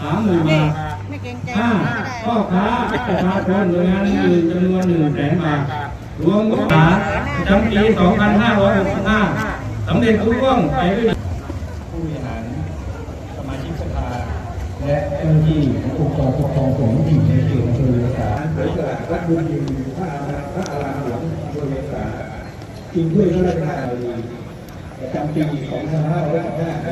สามหมื่นบาทไม่เกรงใจห้าไม่ได้พ่อค้าประชาชนหน่วยงานอื่นจำนวนหนึ่งแสนบาท รวมงบประมาณประจำปี 2565สำเร็จรุ่ร่วงไปด้วยดีผู้บริหารสมาชิกสภาและเจ้าหน้าที่องค์กรปกครองส่วนที่อยู่ในเขตอำเภอเมืองสาเผยสละรักบุญอยู่พระอารามพระอารามหลวงบริเวณสาจริงด้วยพระราชทานบดีประจำปี2565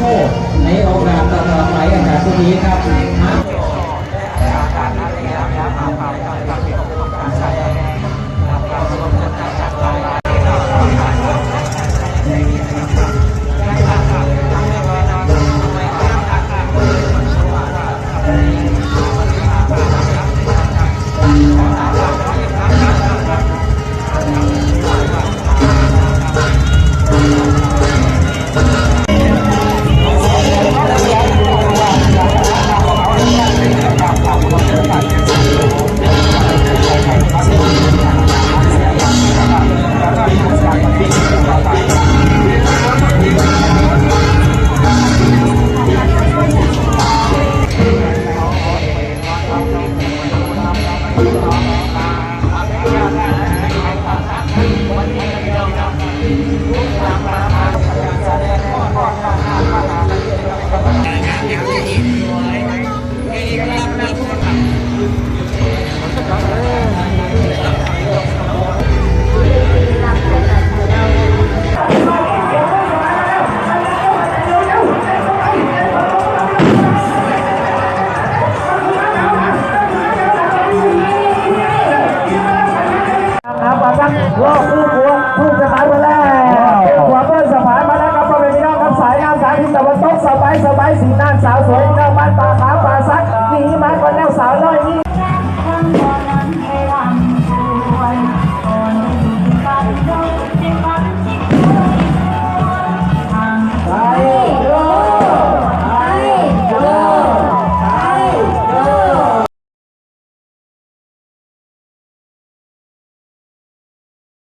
โทษในโอกาสต่อไปอาจารย์ผู้นี้ครับ รอบผู้พวงผู้สถานมาแล้วหัวเพื่อนสถานมาแล้วครับพ่อแม่พี่น้องครับสายงานสายทิศตะวันตกสบายสบายสีน่านสาวสวยเจ้าบ้านป่า